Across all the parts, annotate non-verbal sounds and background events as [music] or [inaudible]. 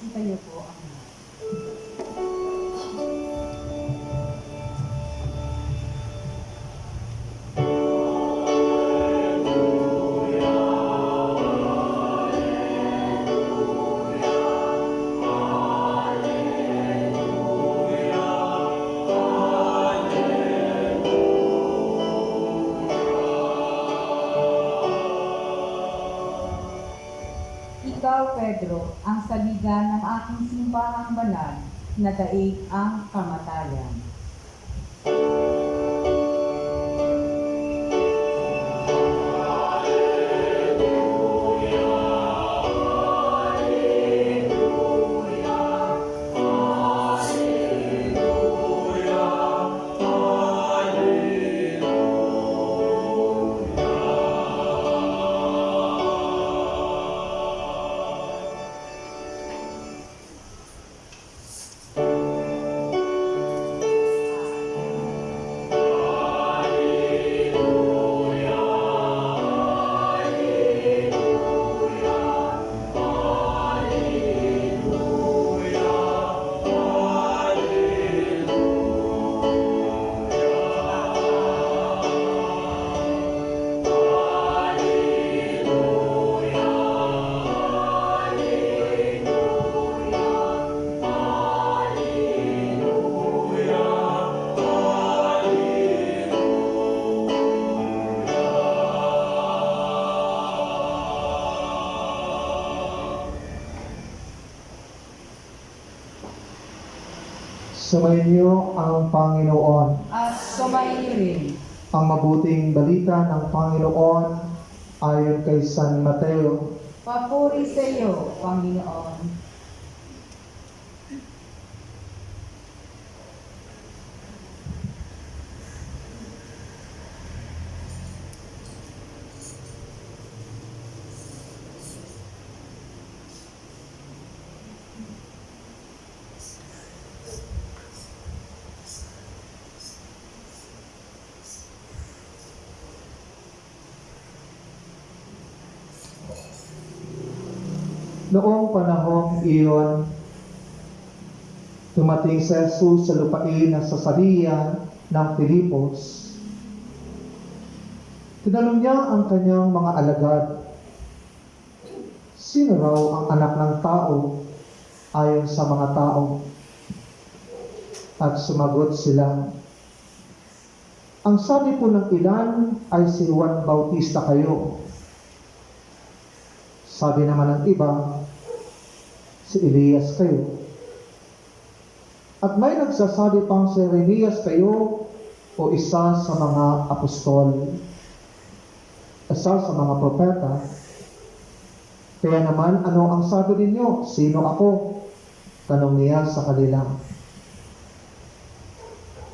Tayo po ang. Ikaw, Pedro, ang simbahang banal na daig ang kamatayan. Sumainyo ang Panginoon. At sumayin rin Ang mabuting balita ng Panginoon ayon kay San Mateo. Papuri sa iyo, Panginoon. Noong panahong iyon, dumating si Jesus sa lupain na sasalian ng Filipos. Tinanong niya ang kanyang mga alagad, Sino raw ang anak ng tao ayon sa mga tao? At sumagot sila, Ang sabi po ng ilan ay si Juan Bautista kayo. Sabi naman ng iba, si Elias kayo. At may nagsasabi pang si Jeremias kayo o isa sa mga apostol, isa sa mga propeta. Kaya naman, ano ang sabi ninyo? Sino ako? Tanong niya sa kanila.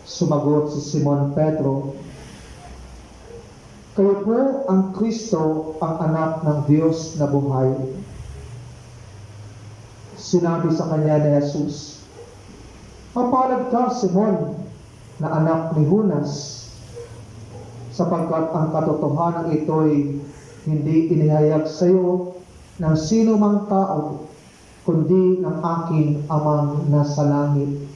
Sumagot si Simon Petro, Kayo po ang Kristo, ang anak ng Diyos na buhay. Sinabi sa kanya ni Jesus, Mapalad ka, Simon, na anak ni Hunas, sapagkat ang katotohanan ito'y hindi inihayag sa iyo ng sino mang tao, kundi ng aking amang nasa langit.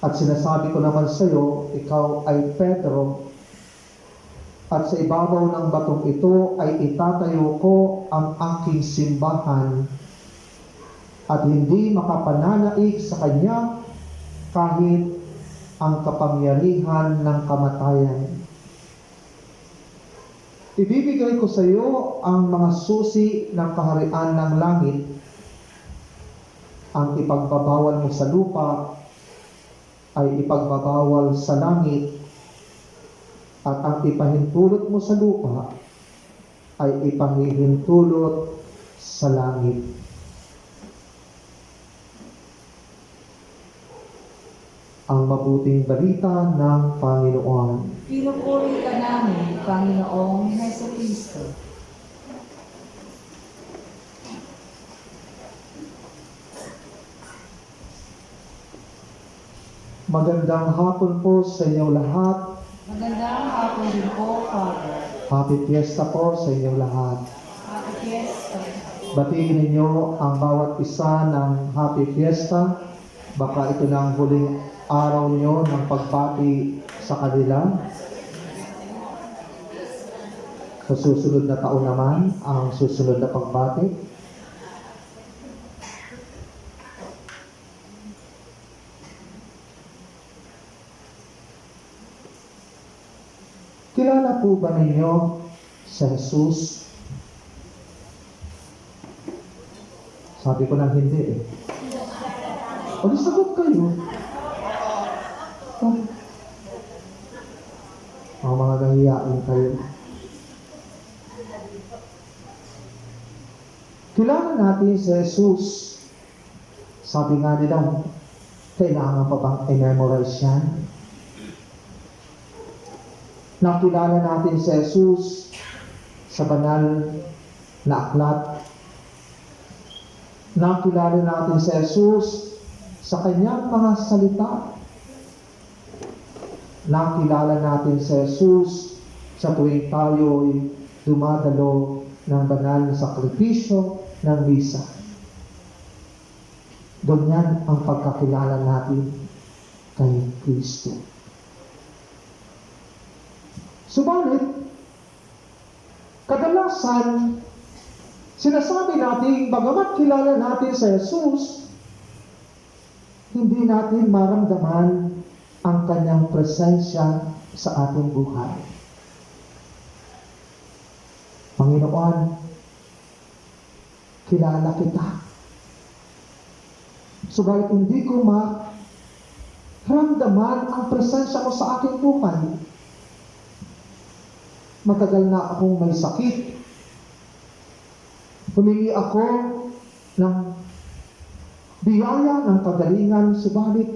At sinasabi ko naman sa iyo, ikaw ay Pedro, at sa ibabaw ng batong ito ay itatayo ko ang aking simbahan at hindi makapananaig sa kanya kahit ang kapangyarihan ng kamatayan. Ibibigay ko sa iyo ang mga susi ng kaharian ng langit. Ang ipagbabawal mo sa lupa ay ipagbabawal sa langit at ang ipahintulot mo sa lupa ay ipahihintulot sa langit. Ang mabuting balita ng Panginoon. Pinupuri ka namin, Panginoong Heso Kristo. Magandang hapon po sa inyo lahat. Magandang hapon din po, Father. Happy Fiesta po sa inyo lahat. Happy Fiesta. Batiin ninyo ang bawat isa ng happy fiesta. Baka ito na ang huling araw nyo ng pagbati sa kanila. Sa susunod na taon naman, ang susunod na pagbati. Kilala po ba ninyo sa Jesus? Sabi ko nang hindi eh. O sagot kayo. Oh. Ang mga nahiyain kayo. Kilala natin si Jesus. Sabi nga nila, kailangan pa bang i-memorize yan? Nakilala natin si Jesus sa banal na aklat. Nakilala natin si Jesus sa kanyang mga salita. Nakilala natin si Jesus sa tuwing tayo'y dumadalo ng banal na sakripisyo ng misa. Doon yan ang pagkakilala natin kay Kristo. Subalit, kadalasan, sinasabi natin, bagamat kilala natin sa Jesus, hindi natin maramdaman ang kanyang presensya sa ating buhay. Panginoon, kilala kita. Subalit hindi ko maramdaman ang presensya mo sa aking buhay matagal na akong may sakit. Humingi ako ng biyaya ng kagalingan, subalit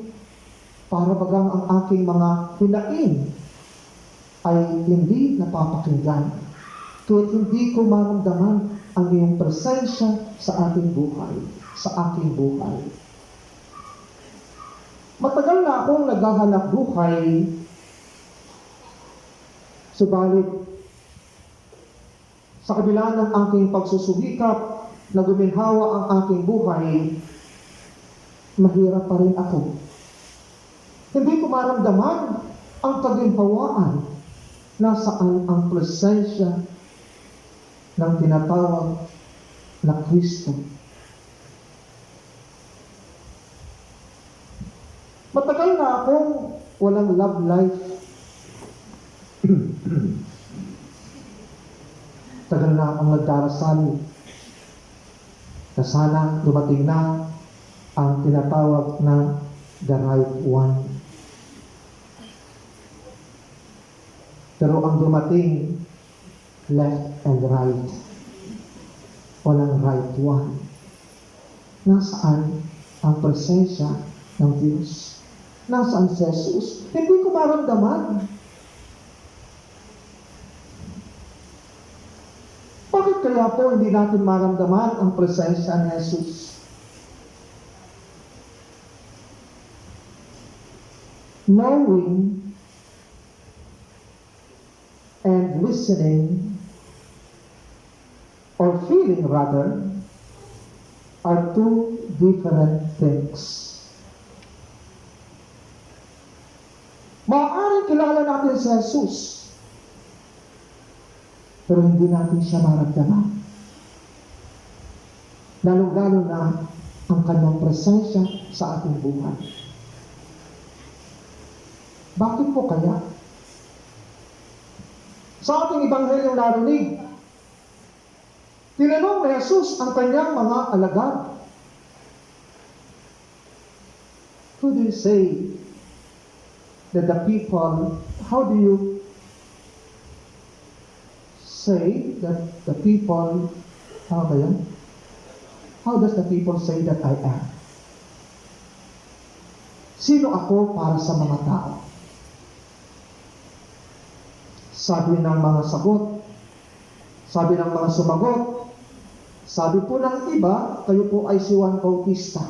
para bagang ang aking mga hinain ay hindi napapakinggan. Kaya hindi ko maramdaman ang iyong presensya sa ating buhay, sa aking buhay. Matagal na akong naghahanap buhay, subalit sa kabila ng aking pagsusubikap na guminhawa ang aking buhay, mahirap pa rin ako. Hindi ko maramdaman ang kaginhawaan na saan ang presensya ng tinatawag na Kristo. Matagal na akong walang love life. [clears throat] Tagal na akong nagdarasal na sana dumating na ang tinatawag na the right one. Pero ang dumating, left and right. Walang right one. Nasaan ang presensya ng Diyos? Nasaan si Jesus? Hindi ko maramdaman. Bakit kaya po hindi natin maramdaman ang presensya ni Jesus? Knowing and listening, or feeling rather, are two different things. Maaaring kilala natin si Jesus, pero hindi natin siya maramdaman. Lalong-lalo na ang kanyang presensya sa ating buhay. Bakit po kaya? Sa ating ibanghelyong narinig, tinanong ni Jesus ang kanyang mga alagad. Who do you say that the people, how do you say that the people, how ba yan? How does the people say that I am? Sino ako para sa mga tao? Sabi ng mga sagot, sabi ng mga sumagot, sabi po ng iba, kayo po ay si Juan Bautista.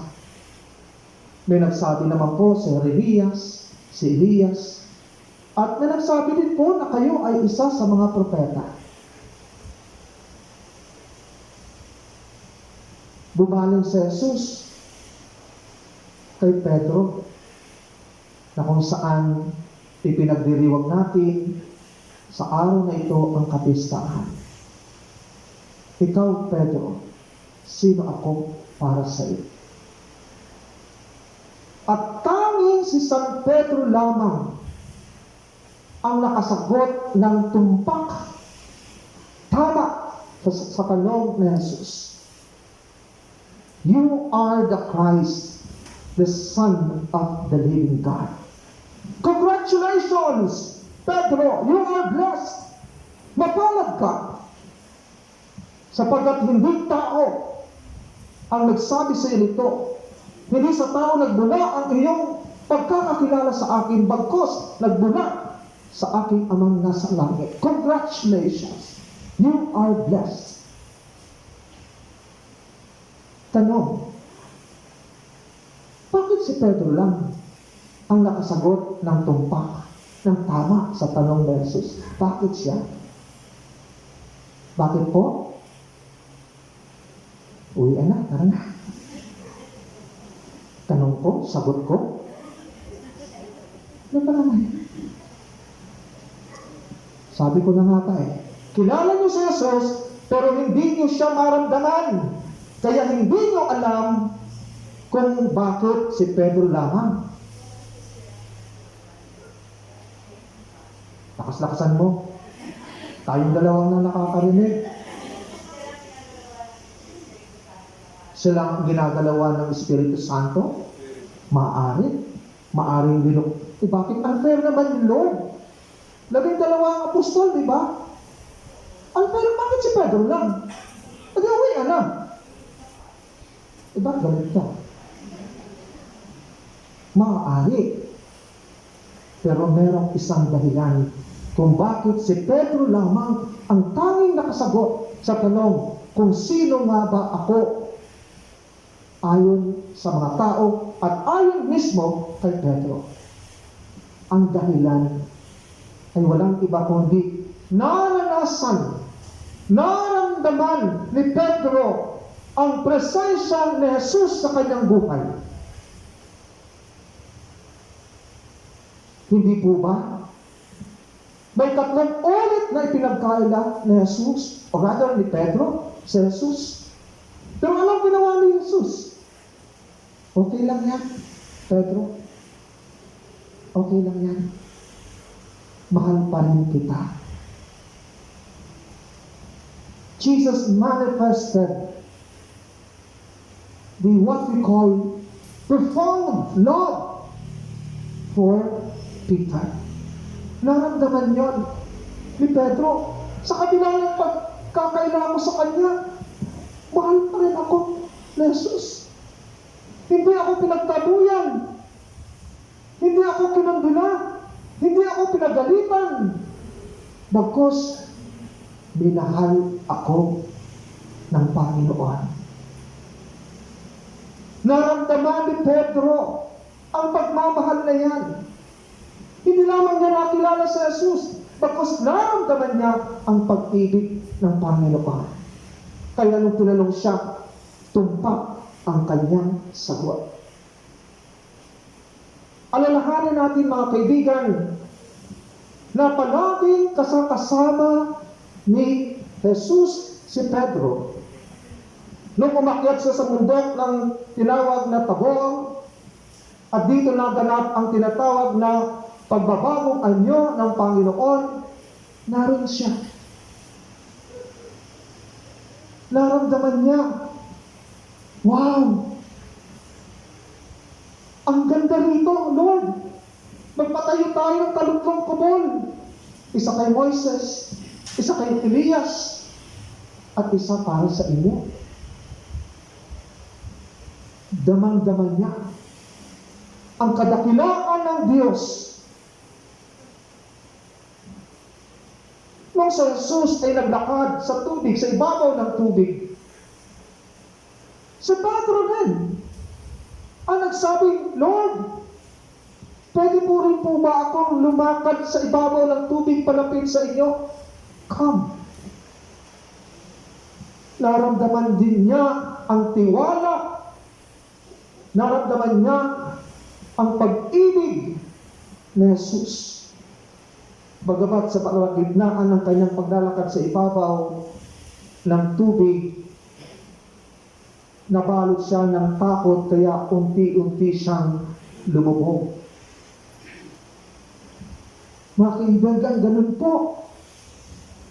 May nagsabi naman po si Elias, si Elias, at may nagsabi din po na kayo ay isa sa mga propeta. bumaling si Jesus kay Pedro na kung saan ipinagdiriwag natin sa araw na ito ang kapistahan. Ikaw, Pedro, sino ako para sa iyo? At tanging si San Pedro lamang ang nakasagot ng tumpak tama sa, sa tanong ni Jesus. You are the Christ, the Son of the living God. Congratulations, Pedro! You are blessed! Mapalad ka! Sapagkat hindi tao ang nagsabi sa iyo. Hindi sa tao nagbula ang iyong pagkakakilala sa akin, bagkos nagbula sa aking amang nasa langit. Congratulations! You are blessed. Tanong, bakit si Pedro lang ang nakasagot ng tumpak ng tama sa tanong ni Jesus? Bakit siya? Bakit po? Uwi na, tara na. Tanong ko, sagot ko. Ano ba naman? Sabi ko na nga ta eh, kilala niyo si Jesus, pero hindi niyo siya maramdaman. Kaya hindi niyo alam kung bakit si Pedro lamang. Lakas-lakasan mo. Tayong dalawang na nakakarinig. Sila ang ginagalawan ng Espiritu Santo? Maari. Maaring binuk... Eh bakit unfair naman yung Lord? Labing dalawa ang apostol, di ba? Unfair, bakit si Pedro lang? Adi uwi ka na. Eh ba't galit ka? Maaari. Pero merong isang dahilan kung bakit si Pedro lamang ang tanging nakasagot sa tanong kung sino nga ba ako ayon sa mga tao at ayon mismo kay Pedro. Ang dahilan ay walang iba kundi naranasan, naramdaman ni Pedro ang presensya ni Jesus sa kanyang buhay. Hindi po ba? May tatlong ulit na ipinagkaila ni Jesus, o rather ni Pedro, si Jesus. Pero anong ginawa ni Jesus? Okay lang yan, Pedro. Okay lang yan. Mahal pa rin kita. Jesus manifested the what we call profound love for Peter. Naramdaman yon ni Pedro sa kabila ng pagkakailangan mo sa kanya. Mahal pa rin ako, Jesus. Hindi ako pinagtabuyan. Hindi ako kinandula. Hindi ako pinagalitan. Bagkos, minahal ako ng Panginoon. Naramdaman ni Pedro ang pagmamahal na yan. Hindi lamang niya nakilala sa Jesus, bagkos naramdaman niya ang pag-ibig ng Panginoon. Kaya nung tinanong siya, tumpak ang kanyang sagot. Alalahanin natin mga kaibigan na palaging kasakasama ni Jesus si Pedro. Nung umakyat siya sa mundok ng tinawag na Tabor, at dito naganap ang tinatawag na pagbabagong anyo ng Panginoon, naroon siya. Naramdaman niya, wow! Ang ganda rito, Lord! Magpatayo tayo ng kalugtong kubol. Isa kay Moises, isa kay Elias, at isa para sa inyo. Damang-daman niya ang kadakilaan ng Diyos. Nung si Jesus ay naglakad sa tubig, sa ibabaw ng tubig, si Pedro ang nagsabing, Lord, pwede po rin po ba akong lumakad sa ibabaw ng tubig palapit sa inyo? Come. Naramdaman din niya ang tiwala, naramdaman niya ang pag-ibig ni Jesus. Bagamat sa palagitnaan ng kanyang paglalakad sa ibabaw ng tubig, nabalot siya ng takot kaya unti-unti siyang lumubog. Mga kaibigan, ganun po.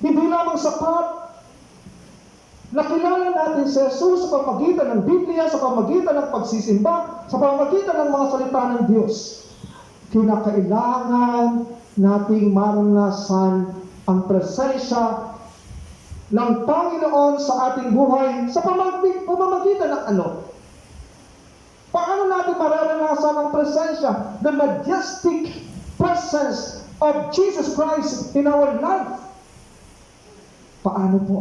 Hindi lamang sapat Nakilala natin si Jesus sa pamagitan ng Biblia, sa pamagitan ng pagsisimba, sa pamagitan ng mga salita ng Diyos. Kinakailangan nating maranasan ang presensya ng Panginoon sa ating buhay sa pamamagitan ng ano? Paano natin mararanasan ang presensya, the majestic presence of Jesus Christ in our life? Paano po?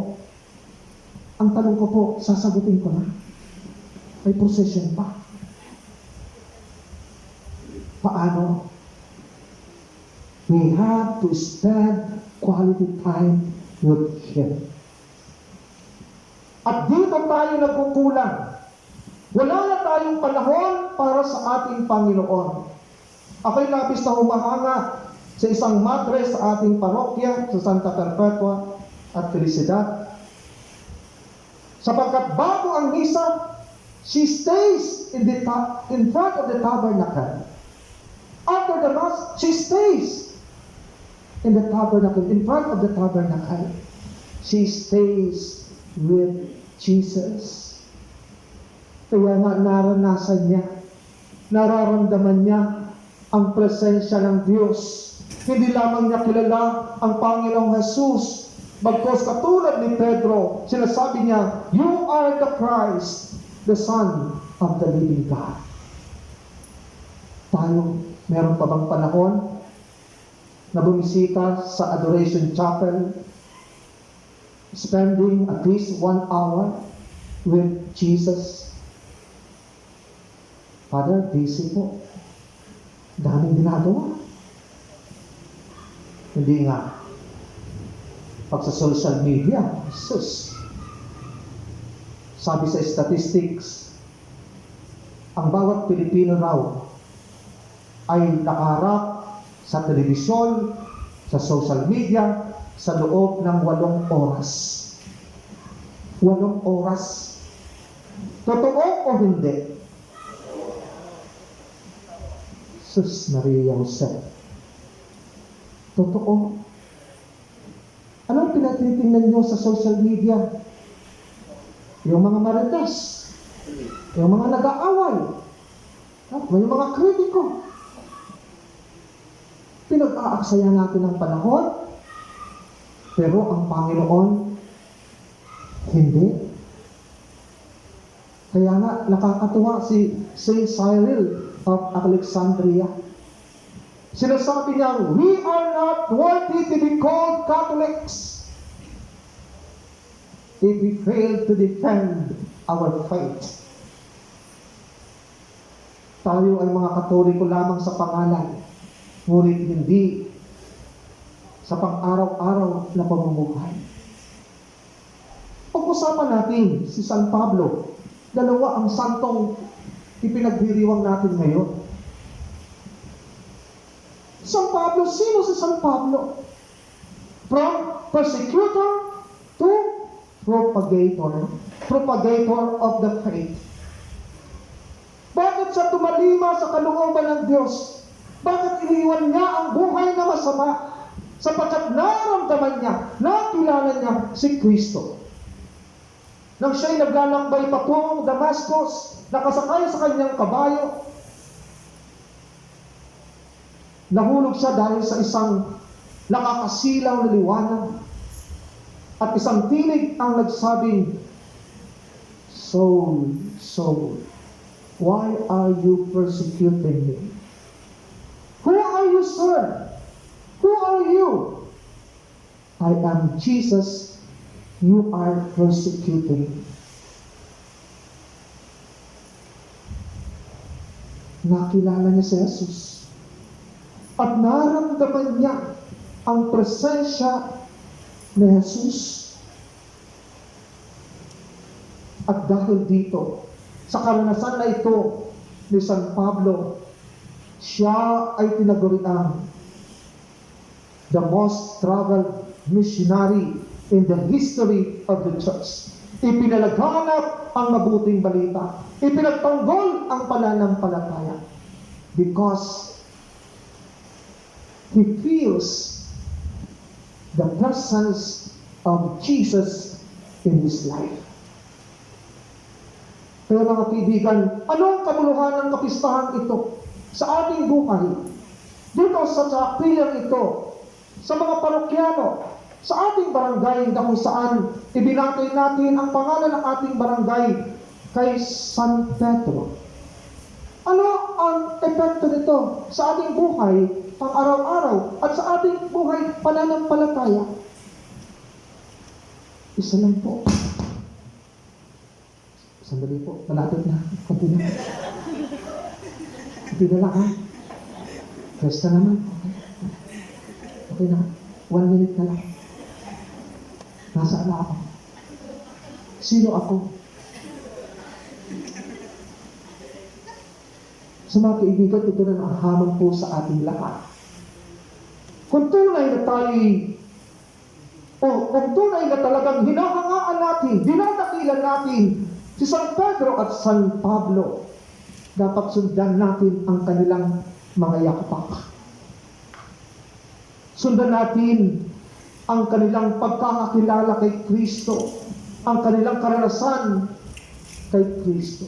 Ang tanong ko po, sasagutin ko na. May procession pa. Paano? We have to spend quality time with Him. At dito tayo nagkukulang. Wala na tayong panahon para sa ating Panginoon. Ako'y labis na humahanga sa isang madre sa ating parokya sa Santa Perpetua at Felicidad Sapagkat bago ang misa, she stays in, the in front of the tabernacle. After the mass, she stays in the tabernacle, in front of the tabernacle. She stays with Jesus. Kaya nga naranasan niya, nararamdaman niya ang presensya ng Diyos. Hindi lamang niya kilala ang Panginoong Jesus, Bagkos katulad ni Pedro, sinasabi niya, You are the Christ, the Son of the living God. Tayo, meron pa bang panahon na bumisita sa Adoration Chapel, spending at least one hour with Jesus? Father, busy po. Daming ginagawa. Hindi nga pag sa social media, sus. Sabi sa statistics, ang bawat Pilipino raw ay nakaharap sa telebisyon, sa social media, sa loob ng walong oras. Walong oras. Totoo o hindi? Sus Maria Jose. Totoo. Anong pinatitingnan nyo sa social media? Yung mga marites, yung mga nag-aaway, may mga kritiko. Pinag-aaksaya natin ang panahon, pero ang Panginoon, hindi. Kaya nga, nakakatuwa si Saint Cyril of Alexandria. Sinasabi niya, we are not worthy to be called Catholics if we fail to defend our faith. Tayo ay mga katoliko lamang sa pangalan, ngunit hindi sa pang-araw-araw na pamumuhay. Pag-usapan natin si San Pablo. Dalawa ang santong ipinagdiriwang natin ngayon. San Pablo, sino si San Pablo? From persecutor to propagator. Propagator of the faith. Bakit siya tumalima sa kalooban ng Diyos? Bakit iniwan niya ang buhay na masama? Sapagkat naramdaman niya, nakilala niya si Kristo. Nang siya'y naglalakbay patungong Damascus, nakasakay sa kanyang kabayo, Nahulog siya dahil sa isang nakakasilaw na liwanag at isang tinig ang nagsabing, Soul, soul, why are you persecuting me? Sir? Who are you? I am Jesus. You are persecuting. Nakilala niya si Jesus at naramdaman niya ang presensya ni Jesus. At dahil dito, sa karanasan na ito ni San Pablo, siya ay tinaguriang the most traveled missionary in the history of the church. Ipinalaganap ang mabuting balita. Ipinagtanggol ang pananampalataya. Because he feels the presence of Jesus in his life. Pero mga kaibigan, ano ang kamuluhan ng kapistahan ito sa ating buhay? Dito sa sakrilang ito, sa mga parokyano, sa ating barangay na kung saan ibinatay natin ang pangalan ng ating barangay kay San Pedro. Ano ang epekto nito sa ating buhay pang araw-araw at sa ating buhay pananampalataya? Isa lang po. Sandali po, malapit na. Kunti lang ha. Rest na naman. Okay. Na. One minute na lang. Nasaan na ako? Sino ako? Sa mga kaibigan, ito na ang hamon po sa ating lahat. Kung tunay na tayo'y o kung tunay na talagang hinahangaan natin, dinadakilan natin si San Pedro at San Pablo, dapat sundan natin ang kanilang mga yakpak. Sundan natin ang kanilang pagkakakilala kay Kristo, ang kanilang karanasan kay Kristo.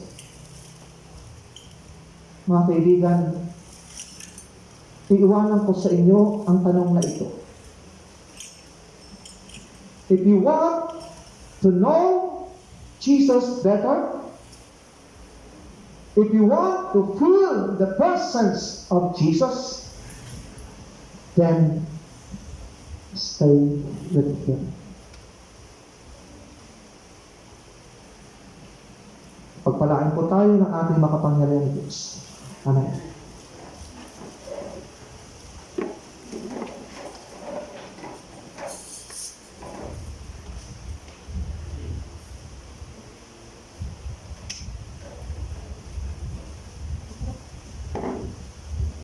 Mga kaibigan, iiwanan ko sa inyo ang tanong na ito. If you want to know Jesus better, if you want to feel the presence of Jesus, then stay with Him. Pagpalain po tayo ng ating makapangyarihang Diyos. Amen.